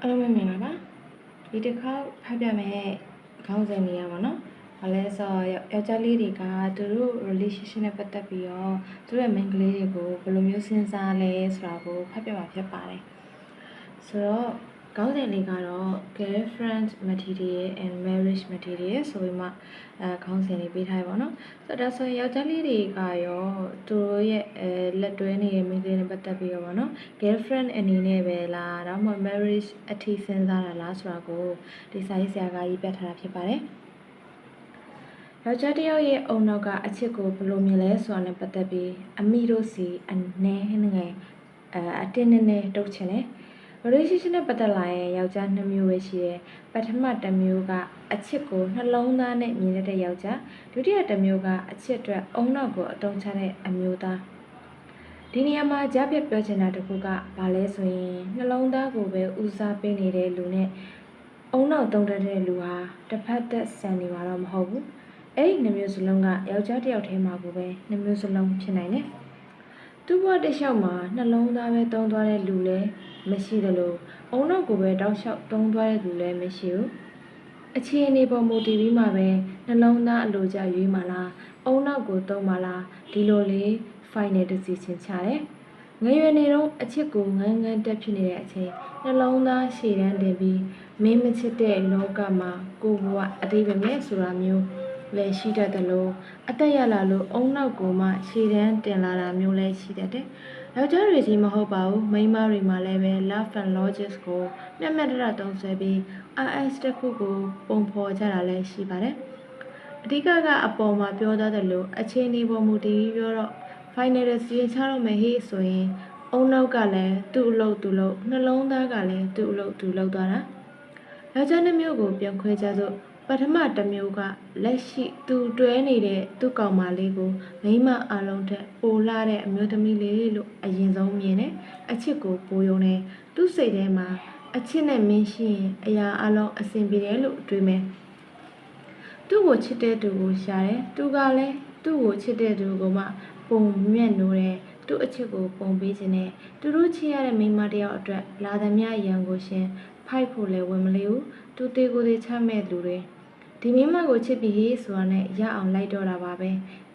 အားလုံးပဲမြင်လာပါဒီတစ်ခါဖတ်ပြမယ်ခေါင်းစဉ်လေးရပါတော့ဘာလဲဆိုတော့ယောက်ျားလေးတွေကသူတို့ relationship နဲ့ပတ်သက်ပြီးတော့သူတို့ရဲ့ main ကလေးတွေကိုဘယ်လိုမျိုးစဉ်းစားလဲဆိုတာကိုဖတ်ပြမှာဖြစ်ပါတယ်ဆိုတော့ ခေါင်းစဉ်လေးကတော့ girlfriend material and marriage material ဆိုပြီးမှအဲခေါင်းစဉ်လေးပေးထားရပါတော့ဆိုတော့ဒါဆိုရင်ယောက်ျားလေးတွေကရောသူတို့ရဲ့အဲလက်တွဲနေတဲ့ main ကလေးနဲ့ပတ်သက်ပြီးတော့ဗောနော် girlfriend အနေနဲ့ပဲလားဒါမှမဟုတ် marriage အထိစဉ်းစားတာလားဆိုတာကိုဒီစာရေးဆရာကရေးပြထားတာဖြစ်ပါတယ်။ယောက်ျားတစ်ယောက်ရဲ့အုံနောက်ကအချစ်ကိုဘယ်လိုမြင်လဲဆိုတာနဲ့ပတ်သက်ပြီးအမိတို့စီအနေငယ်အဲအတင်းနဲ့နဲ့တုတ်ချင်တယ်။ relationship နဲ့ပတ်သက်လာရင်ယောက်ျားနှစ်မျိုးပဲရှိတယ်။ပထမတစ်မျိုးကအချစ်ကိုနှလုံးသားနဲ့မြင်တဲ့ယောက်ျားဒုတိယတစ်မျိုးကအချစ်အတွက်အုံနောက်ကိုအတုံးချတဲ့အမျိုးသား။ဒီနေရာမှာကြားပြတ်ပြောချင်တာတစ်ခုကဘာလဲဆိုရင်နှလုံးသားကိုပဲဦးစားပေးနေတဲ့လူနဲ့အုံနောက်တုံးတက်တဲ့လူဟာတစ်ဖက်သက်ဆန်နေမှာတော့မဟုတ်ဘူး။အဲ့ဒီနှစ်မျိုးစလုံးကယောက်ျားတစ်ယောက်တည်းမှာကိုပဲနှစ်မျိုးစလုံးဖြစ်နိုင်တယ်။သူ့ဘဝတစ်လျှောက်မှာနှလုံးသားပဲတုံးသွားတဲ့လူလည်း မရှိသလိုအုံနောက်ကိုပဲတောက်လျှောက်တုံးသွားတဲ့လူလည်းမရှိဘူး။အခြေအနေပေါ်မူတည်ပြီးမှပဲနှလုံးသားအလိုကျရွေးမှလားအုံနောက်ကိုတုံးမှလားဒီလိုလေး final decision ချတယ်။ငယ်ရွယ်နေတော့အချစ်ကိုငန်းငန်းတက်ဖြစ်နေတဲ့အချိန်နှလုံးသားရှည်တန်းတင်ပြီးမင်းမချစ်တဲ့လောကမှာကိုဘဝအတိပ္ပယ်မဲ့ဆိုတာမျိုးလည်းရှိတတ်တယ်လို့အသက်ရလာလို့အုံနောက်ကိုမှရှည်တန်းတင်လာတာမျိုးလည်းရှိတတ်တယ်။ ယောက်ျားတွေကြီးမဟုတ်ပါဘူးမိန်းမတွေမှာလည်းပဲ love and logic ကိုမျက်မှတ်တရသုံးဆွဲပြီး RS တစ်ခုကိုပုံဖော်ကြတာလည်းရှိပါတယ်။အဓိကကအပေါ်မှာပြောသားတယ်လို့အခြေအနေပေါ်မူတည်ပြီးပြောတော့ final decision ချတော့မယ်ဟေ့ဆိုရင်အုံနောက်ကလည်းသူ့အလုပ်သူ့လုပ်နှလုံးသားကလည်းသူ့အလုပ်သူလုပ်သွားတာယောက်ျားနှစ်မျိုးကိုပြန်ခွဲကြစို့ ပထမတစ်မျိုးကလက်ရှိသူတွဲနေတဲ့သူ့ကောင်မလေးကိုမိန်းမအလုံးထက်ပိုလာတဲ့အမျိုးသမီးလေးလို့အရင်ဆုံးမြင်တယ်အချစ်ကိုပိုယုံတယ်သူ့စိတ်ထဲမှာအချစ်နဲ့မင်းရှိရင်အရာအလုံးအဆင်ပြေတယ်လို့တွေးမယ်သူ့ကိုချစ်တဲ့သူကိုရှာတယ်သူကလည်းသူ့ကိုချစ်တဲ့သူကိုမှပုံမြတ်နိုးတယ်သူ့အချစ်ကိုပုံပေးခြင်းနဲ့သူတို့ချစ်ရတဲ့မိန်းမတစ်ယောက်အတွက်လာသမျှရန်ကိုရှင်ဖိုက်ဖို့လည်းဝင်မလေးဘူးသူတေကိုသေးချမဲ့လူတွေ ဒီမိန်းမကိုချစ်ပြီးဟေးဆိုတာနဲ့ရအောင်လိုက်တော့တာပါပဲ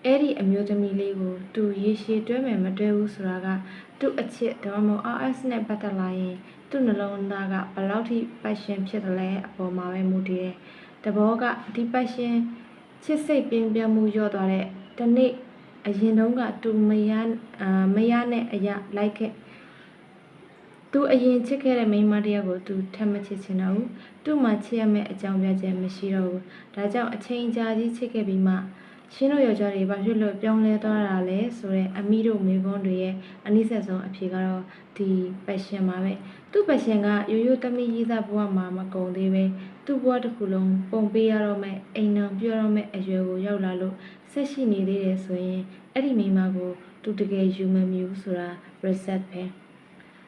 အဲ့ဒီအမျိုးသမီးလေးကိုသူရေရှည်တွဲမယ်မတွဲဘူးဆိုတာကသူ့အချစ်ဒါမှမဟုတ် RS နဲ့ပတ်သက်လာရင်သူ့နှလုံးသားကဘယ်လောက်ထိ passion ဖြစ်တယ်လဲအပေါ်မှာပဲမူတည်တယ်တဘောကဒီ passion ချစ်စိတ်ပြင်းပြမှုလျော့သွားတဲ့တနေ့အရင်တုန်းကသူမရအာမရနဲ့အရာလိုက်ခဲ့ သူအရင်ချစ်ခဲ့တဲ့မိန်းမတစ်ယောက်ကိုသူထပ်မချစ်ချင်တော့ဘူးသူ့မှာချစ်ရမယ့်အကြောင်းပြချက်မရှိတော့ဘူးဒါကြောင့်အချိန်ကြာကြီးချစ်ခဲ့ပြီးမှရှင်းတို့ယောက်ျားတွေဘာဖြစ်လို့ပြောင်းလဲသွားတာလဲဆိုတော့အမီတို့မိကွန်းတွေရဲ့အနည်းဆက်ဆုံးအဖြေကတော့ဒီ passion ပါပဲသူ့ passion ကရိုးရိုးသမီးရေးသားဘဝမှာမကုန်သေးပဲသူ့ဘဝတစ်ခုလုံးပုံပေးရတော့မဲ့အိမ်တော်ပြောတော့မဲ့အရွယ်ကိုရောက်လာလို့ဆက်ရှိနေသေးတယ်ဆိုရင်အဲ့ဒီမိန်းမကိုသူတကယ်ယူမမြူဆိုတာ reset ပဲ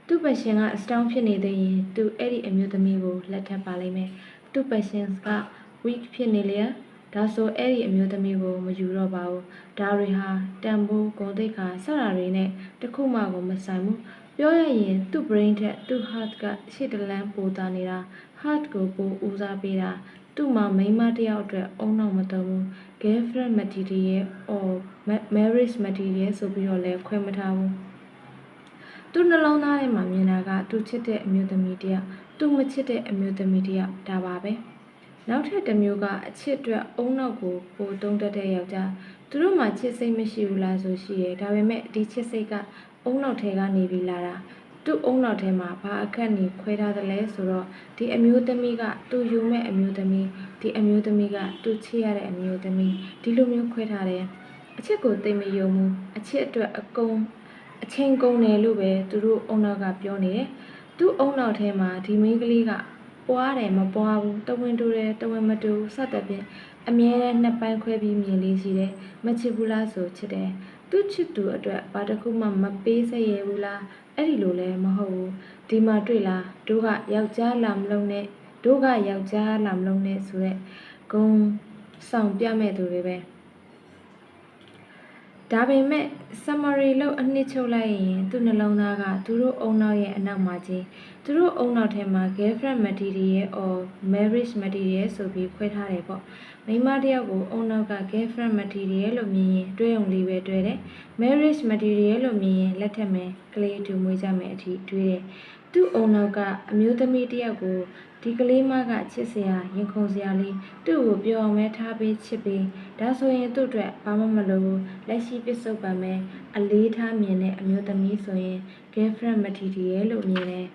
သူ့ passion က strong ဖြစ်နေသေးရင်သူအဲ့ဒီအမျိုးသမီးကိုလက်ထပ်ပါလိမ့်မယ်သူ့ passion က weak ဖြစ်နေလေဒါဆိုအဲ့ဒီအမျိုးသမီးကိုမယူတော့ပါဘူးဒါတွေဟာတန်ဖိုးဂုဏ်သိက္ခာစတာတွေနဲ့တခုမှကိုမဆိုင်ဘူးပြောရရင်သူ့ brain ထက်သူ့ heart ကရှေ့တလန်းပိုတာနေတာ heart ကိုပိုဦးစားပေးတာသူ့မှာမိန်းမတစ်ယောက်အတွက်အုံနောက်မတုံးဘူး girlfriend material or marriage material ဆိုပြီးတော့လည်းခွဲမထားဘူး သူ့နှလုံးသားထဲမှာမြင်တာကသူချစ်တဲ့အမျိုးသမီးတစ်ယောက်သူမချစ်တဲ့အမျိုးသမီးတစ်ယောက်ဒါပါပဲနောက်ထပ်တစ်မျိုးကအချစ်အတွက်အုံနောက်ကိုပိုတုံးတက်တဲ့ယောက်ျားသူတို့မှချစ်စိတ်မရှိဘူးလားဆိုရှိရဲဒါပေမဲ့ဒီချစ်စိတ်ကအုံနောက်ထဲကနေပြီးလာတာသူ့အုံနောက်ထဲမှာဘာအခက်နေခွဲထားသလဲဆိုတော့ဒီအမျိုးသမီးကသူယူမဲ့အမျိုးသမီးဒီအမျိုးသမီးကသူချစ်ရတဲ့အမျိုးသမီးဒီလိုမျိုးခွဲထားတယ်အချစ်ကိုသိမယုံဘူးအချစ်အတွက်အကုန်အ ချိန်ကုန်တယ်လို့ပဲသူတို့အုံနောက်ကပြောနေတယ်သူ့အုံနောက်ထဲမှာဒီမိန်းကလေးကပွားတယ်မပွားဘူးတဝင်းတူတယ်တဝင်းမတူစသဖြင့်အမြဲတမ်းနှစ်ပိုင်းခွဲပြီးမြင်လေးရှိတယ်မချစ်ဘူးလားဆိုချစ်တယ်သူ့ချစ်သူအတွက်ဘာတစ်ခုမှမပေးစရဘူးလားအဲ့ဒီလိုလည်းမဟုတ်ဘူးဒီမှာတွေ့လားတို့ကယောက်ျားလာမလုံးနဲ့တို့ကယောက်ျားလာမလုံးနဲ့ဆိုရက်ဂုံဆောင်ပြမဲ့သူတွေပဲတ ဒါပေမဲ့ summary လို့အနှစ်ချုပ်လိုက်ရင်သူ့နှလုံးသားကသူတို့အုံနောက်ရဲ့အနောက်မှာကြီးသူတို့အုံနောက်ထဲမှာ girlfriend material or marriage material ဆိုပြီးခွဲထားတယ်ပေါ့မိန်းမတစ်ယောက်ကိုအုံနောက်က girlfriend material လို့မြင်ရင်တွဲုံလေးပဲတွဲတယ် marriage material လို့မြင်ရင်လက်ထက်မယ်ကလေးတူမွေးကြမယ်အထိတွဲတယ် သူ့အုံနောက်က အမျိုးသမီးတစ်ယောက်ကိုဒီကလေးမကချစ်စရာရင်ခုန်စရာလေးသူ့ကိုပြောအောင်မဲထားပြီးချစ်ပြီးဒါဆိုရင်သူ့အတွက်ဘာမှမလိုဘူးလက်ရှိပစ္စုပန်မဲအလေးထားမြင်တဲ့အမျိုးသမီးဆိုရင် girlfriend material လို့မြင်တယ်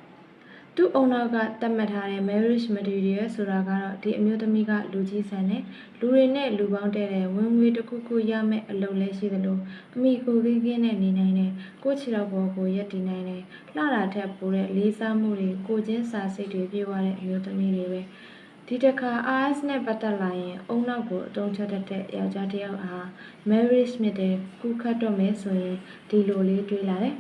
သူ့အုံနောက်ကသတ်မှတ်ထားတဲ့ marriage material ဆိုတာကတော့ဒီအမျိုးသမီးကလူကြီးဆန်တဲ့လူတွေနဲ့လူပေါင်းတဲ့တဲ့ဝင်ငွေတစ်ခုခုရမယ့်အလုပ်လည်းရှိသလိုအမိကိုကင်းကင်းနဲ့နေနိုင်တယ်ကိုယ့်ခြေတော်ပေါ်ကိုရက်တည်နိုင်တယ်လှတာထက်ပိုတဲ့လေးစားမှုတွေကိုချင်းစာစိတ်တွေပြေဝတဲ့အမျိုးသမီးတွေပဲဒီတစ်ခါ RS နဲ့ပတ်သက်လာရင်အုံနောက်ကိုအတုံးချက်တတ်တဲ့ယောက်ျားတစ်ယောက်အား marriage မြစ်တဲ့ကူခတ်တော့မယ်ဆိုရင်ဒီလိုလေးတွေးလာတယ်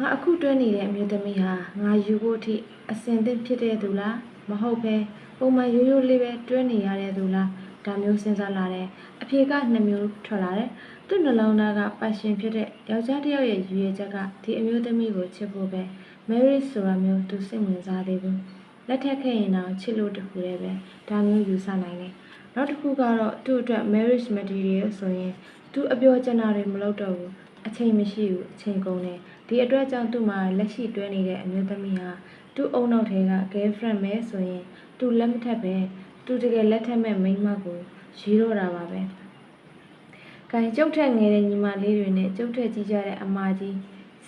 ငါအခုတွဲနေတဲ့အမျိုးသမီးဟာငါယူဖို့အထိအစင်သင့်ဖြစ်တဲ့သူလားမဟုတ်ပဲပုံမှန်ရိုးရိုးလေးပဲတွဲနေရတဲ့သူလားဒါမျိုးစဉ်းစားလာတယ်အဖြေကနှစ်မျိုးထွက်လာတယ်သူ့နှလုံးသားကပတ်ရှင်ဖြစ်တဲ့ယောက်ျားတစ်ယောက်ရဲ့ရည်ရွယ်ချက်ကဒီအမျိုးသမီးကိုချစ်ဖို့ပဲ marriage ဆိုတာမျိုးသူစိတ်ဝင်စားသေးဘူးလက်ထက်ခဲ့ရင်တော့ချစ်လို့တခုတည်းပဲဒါမျိုးယူဆနိုင်တယ်နောက်တစ်ခုကတော့သူ့အတွက် marriage material ဆိုရင်သူအပြောချင်တာတွေမလုပ်တော့ဘူးအချိန်မရှိဘူးအချိန်ကုန်တယ် ဒီအတွက်ကြောင့်သူ့မှာလက်ရှိတွဲနေတဲ့အမျိုးသမီးဟာသူ့အုံနောက်ထဲက girlfriend ပဲဆိုရင်သူလက်မထက်ပဲသူတကယ်လက်ထက်မဲ့မိန်းမကိုရွေးတော့တာပါပဲ။ခိုင်ကျုပ်ထက်ငယ်တဲ့ညီမလေးတွေနဲ့ကျုပ်ထက်ကြီးကြတဲ့အမကြီး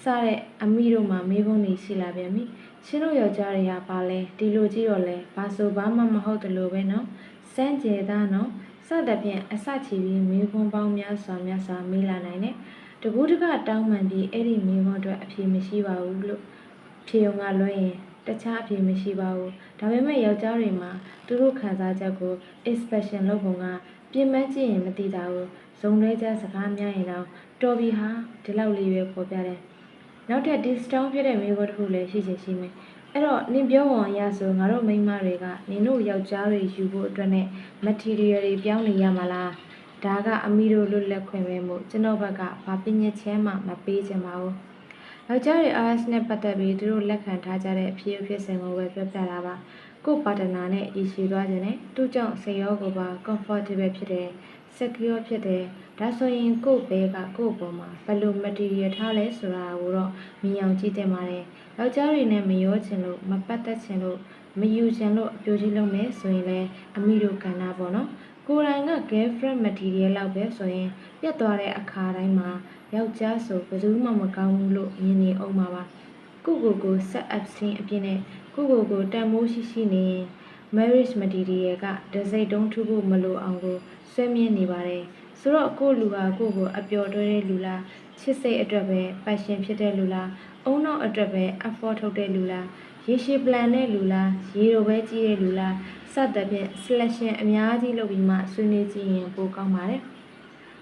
စတဲ့အမိတို့မှမေးခွန်းတွေရှိလာပြန်ပြီ။ရှင်တို့ယောက်ျားတွေကပါလဲဒီလိုကြီးတော့လဲဘာဆိုဘာမှမဟုတ်တယ်လို့ပဲနော်။စမ်းကြယ်သားနော်။စသဖြင့်အစချီပြီးမေးခွန်းပေါင်းများစွာများစွာမေးလာနိုင်တယ်။ တကူးတကတောင်းပန်ပြီးအဲ့ဒီမေးခွန်းအတွက်အဖြေမရှိပါဘူးလို့ဖြေုံကလွှဲရင်တခြားအဖြေမရှိပါဘူးဒါပေမဲ့ယောက်ျားတွေမှာသူတို့ခံစားချက်ကို expression လုပ်ပုံကပြင်ပန်းကြည့်ရင်မသိတာဘူးဇုံလဲကြစကားများရင်တော့တော်ပြီဟာဒီလောက်လေးပဲပေါ်ပြတယ်နောက်ထပ် discount ဖြစ်တဲ့မိဘတစ်ခုလည်းရှိချင်ရှိမယ်အဲ့တော့နင်ပြောဝန်အရဆိုငါတို့မိန်းမတွေကနင်တို့ယောက်ျားတွေယူဖို့အတွက်နဲ့ material တွေပြောင်းနေရမှာလား ဒါကအမိတို့လွတ်လပ်ခွင့်ပဲမို့ကျွန်တော်ဘက်ကဘာပညာချမ်းမှမပေးချင်ပါဘူးယောက်ျားတွေ RS နဲ့ပတ်သက်ပြီးသူတို့လက်ခံထားကြတဲ့အဖြစ်အဖြစ်စဉ်ကိုပဲပြောပြတာပါကို့ပါတနာနဲ့ရည်ရှိသွားခြင်းနဲ့သူ့ကြောင့်စိတ်ရောကိုယ်ပါ comfortable ဖြစ်တယ် secure ဖြစ်တယ်ဒါဆိုရင်ကို့ဘဲကကို့ပေါ်မှာဘယ်လို material ထားလဲဆိုတာကိုတော့မြင်အောင်ကြည့်တင်ပါတယ်ယောက်ျားတွေနဲ့မရောချင်လို့မပတ်သက်ချင်လို့မယူချင်လို့အပြိုကြီးလုပ်မယ်ဆိုရင်လည်းအမိတို့ကဏ္ဍပေါ့နော် ကိုယ်တိုင်က girlfriend material လောက်ပဲဆိုရင်ပြတ်သွားတဲ့အခါတိုင်းမှာယောက်ျားဆိုဘယ်သူမှမကောင်းဘူးလို့မြင်နေအောင်ပါပါကိုကိုကို set up scene အပြည့်နဲ့ကိုကိုကိုတန်မိုးရှိရှိနေရင် marriage material ကဒစိတ်တုံးထူဖို့မလိုအောင်ကိုဆွဲမြင်နေပါတယ်ဆိုတော့ကိုလူဟာကိုကိုအပျော်တွဲတဲ့လူလားချစ်စိတ်အတွက်ပဲ passion ဖြစ်တဲ့လူလားအုံနောက်အတွက်ပဲ effort ထုတ်တဲ့လူလား ရေရှည် plan တဲ့လူလားရေလိုပဲကြီးတဲ့လူလားစသဖြင့် selection အများကြီးလုပ်ပြီးမှဆွေးနွေးကြည့်ရင်ပိုကောင်းပါတယ်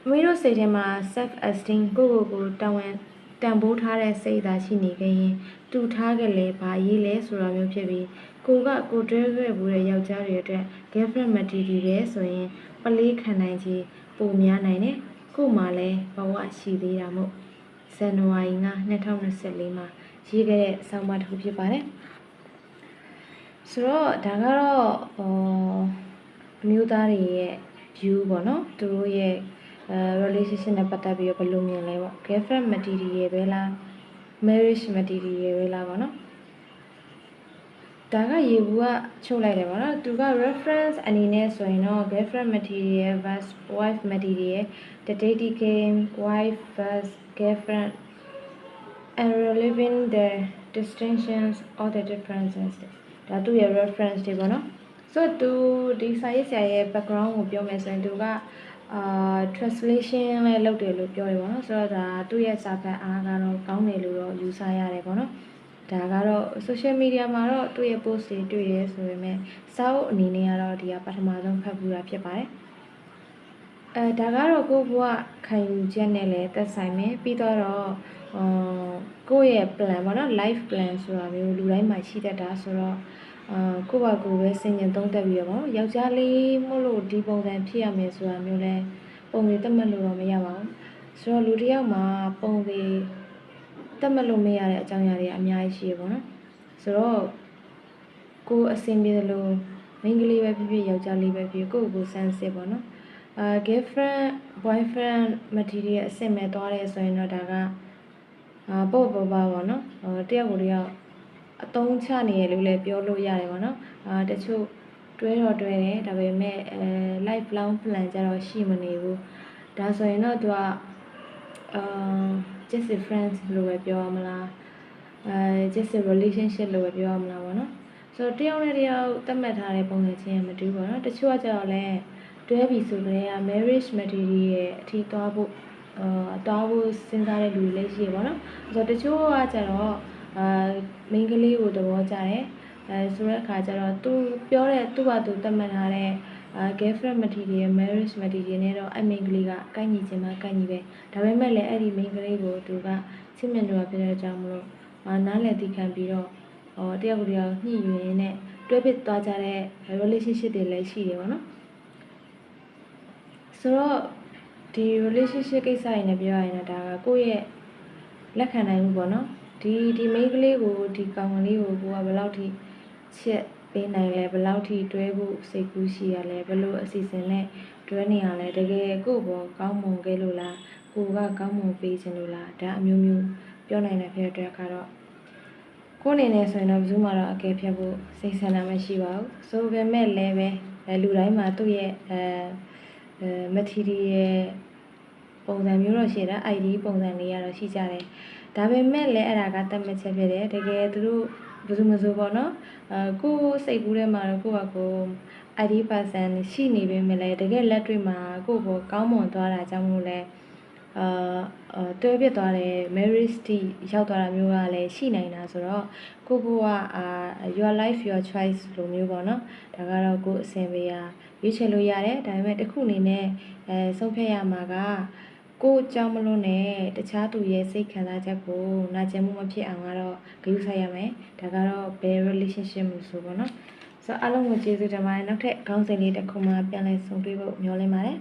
အမေတို့စိတ်ထဲမှာ self esteem ကိုကိုကိုတောင်းဝန်တန်ဖိုးထားတဲ့စိတ်သာရှိနေခဲ့ရင်တူထားကြလေဘာရေးလဲဆိုတာမျိုးဖြစ်ပြီးကိုကကိုတွဲခဲ့ဘူးတဲ့ယောက်ျားတွေအတွက် girlfriend material ပဲဆိုရင်ပလေးခံနိုင်ခြင်းပိုများနိုင်တယ်ကိုမှလည်းဘဝရှိသေးတာမို့ဇန်နဝါရီ9 2024မှာရေးခဲ့တဲ့ဆောင်းပါးတစ်ခုဖြစ်ပါတယ် ဆိုတော့ဒါကတော့ဟောအမျိုးသားတွေရဲ့ view ပေါ့နော်သူတို့ရဲ့အဲ relationship နဲ့ပတ်သက်ပြီးတော့ဘယ်လိုမြင်လဲပေါ့ girlfriend material ပဲလား marriage material ပဲလားပေါ့နော်ဒါကရေဘူးကချုပ်လိုက်တယ်ပေါ့နော်သူက reference အနေနဲ့ဆိုရင်တော့ girlfriend material vs wife material the dating game wife vs girlfriend and reliving the distinctions or the differences ဒါသူရဲ့ reference တွေပေါ့နော်ဆိုတော့သူဒီစာရေးဆရာရဲ့ background ကိုပြောမယ်ဆိုရင်သူကအာ translation လည်းလုပ်တယ်လို့ပြောတယ်ပေါ့နော်ဆိုတော့ဒါသူ့ရဲ့စာဖတ်အားကတော့ကောင်းတယ်လို့တော့ယူဆရတယ်ပေါ့နော်ဒါကတော့ social media မှာတော့သူ့ရဲ့ post တွေတွေ့ရဲဆိုပေမဲ့စာအုပ်အနေနဲ့ကတော့ဒီကပထမဆုံးဖတ်ဘူးတာဖြစ်ပါတယ် အဲဒါကတော့ကိုဘွားခံယူချက်နဲ့လည်းသက်ဆိုင်မယ်ပြီးတော့အာကိုယ့်ရဲ့ plan ပေါ့နော် life plan ဆိုတာမျိုးလူတိုင်းမှာရှိတတ်တာဆိုတော့အာကိုယ့်ဘာကိုယ်ပဲစဉ်းကျင်သုံးသပ်ပြီးတော့ပေါ့ယောက်ျားလေးမို့လို့ဒီပုံစံဖြစ်ရမယ်ဆိုတာမျိုးလဲပုံတွေတတ်မှတ်လို့တော့မရပါဘူးဆိုတော့လူတစ်ယောက်မှာပုံသေးတတ်မလို့မရတဲ့အကြောင်းအရာတွေအများကြီးရှိရပေါ့နော်ဆိုတော့ကိုယ်အဆင်ပြေတယ်လို့မိန်းကလေးပဲဖြစ်ဖြစ်ယောက်ျားလေးပဲဖြစ်ဖြစ်ကိုယ့်ကိုယ်စမ်းစစ်ပေါ့နော် အာ girlfriend boyfriend material အဆင့်မဲ့သွားတယ်ဆိုရင်တော့ဒါကအာပေါ့ပေါ့ပါပေါ့နော်ဟိုတယောက်ကိုတယောက်အတုံးချနေရလို့လည်းပြောလို့ရတယ်ပေါ့နော်အာတချို့တွဲတော့တွဲတယ်ဒါပေမဲ့အဲ life long plan ကြတော့ရှိမနေဘူးဒါဆိုရင်တော့သူကအာ just a friends လို့ပဲပြောရမလားအဲ just a relationship လို့ပဲပြောရမလားပေါ့နော်ဆိုတော့တယောက်နဲ့တယောက်သတ်မှတ်ထားတဲ့ပုံစံချင်းမတူဘူးပေါ့နော်တချို့ကကြတော့လဲ တွဲပြီဆိုကြတဲ့ marriage material ရဲ့အထီးသွားဖို့အာသွားဖို့စဉ်းစားတဲ့လူတွေလည်းရှိရပေါ့နော်ဆိုတော့တချို့ကကြတော့အာမိန်းကလေးကိုသဘောကျတယ်အဲဆိုတဲ့အခါကျတော့သူပြောတဲ့သူ့ဘာသူသတ်မှတ်ထားတဲ့အာ girlfriend material marriage material နဲ့တော့အမိန်ကလေးကကိုက်ညီချင်မှကိုက်ညီပဲဒါပေမဲ့လည်းအဲ့ဒီမိန်ကလေးကိုသူကချစ်မြတ်လို့ဖြစ်တဲ့အကြောင်းမလို့အာနားလည်သိခံပြီးတော့ဟောတယောက်ကိုတယောက်ညှိယူရင်းနဲ့တွဲပစ်သွားကြတဲ့ relationship တွေလည်းရှိတယ်ပေါ့နော် ဆိုတော့ဒီ relationship ကိစ္စရင်းနဲ့ပြောရရင်တော့ဒါကကိုယ့်ရဲ့လက်ခံနိုင်မှုပေါ့နော်ဒီဒီမိန်းကလေးကိုဒီကောင်ကလေးကိုကိုကဘယ်လောက်ထိချက်ပေးနိုင်လဲဘယ်လောက်ထိတွဲဖို့စိတ်ကူးရှိရလဲဘယ်လိုအစီအစဉ်နဲ့တွဲနေရလဲတကယ်ကိုယ့်ဘောကောင်းမွန်ခဲ့လို့လားကိုကကောင်းမွန်ပေးခြင်းလို့လားဒါအမျိုးမျိုးပြောနိုင်တဲ့ဖြစ်တဲ့အတွက်ကတော့ကိုယ်အနေနဲ့ဆိုရင်တော့ဘယ်သူမှတော့အကဲဖြတ်ဖို့စိတ်ဆန္ဒမရှိပါဘူးဆိုပေမဲ့လည်းပဲအဲလူတိုင်းမှာသူ့ရဲ့အဲ အဲ material ပုံစံမျိုးတော့ရှိတာ ID ပုံစံလေးကတော့ရှိကြတယ်ဒါပေမဲ့လည်းအဲ့ဒါကတတ်မှတ်ချက်ဖြစ်တယ်တကယ်သူတို့ဘယ်သူမဆိုပေါ့နော်အဲကိုယ်စိတ်ကူးထဲမှာတော့ကိုယ့်ဘာကိုယ် ID person ရှိနေပေမဲ့လည်းတကယ်လက်တွေ့မှာကိုယ့်ဘောကောင်းမွန်သွားတာကြောင့်မို့လဲ အာအာတွဲပြစ်သွားတယ် marriage တိရောက်သွားတာမျိုးကလည်းရှိနိုင်တာဆိုတော့ကိုယ့်ဘဝအာ your life your choice လိုမျိုးပေါ့နော်ဒါကတော့ကိုယ်အဆင်ပြေရာရွေးချယ်လို့ရတယ်ဒါပေမဲ့တစ်ခုအနေနဲ့အဲဆုံးဖြတ်ရမှာကကိုယ်ကြောင့်မလို့နဲ့တခြားသူရဲ့စိတ်ခံစားချက်ကိုနာကျင်မှုမဖြစ်အောင်ကတော့ဂရုစိုက်ရမယ်ဒါကတော့ဘယ် relationship မျိုးဆိုပေါ့နော်ဆိုတော့အားလုံးကိုကျေးဇူးတင်ပါတယ်နောက်ထပ်ခေါင်းစဉ်လေးတစ်ခုမှပြန်လည်ဆုံတွေ့ဖို့မျှော်လင့်ပါတယ်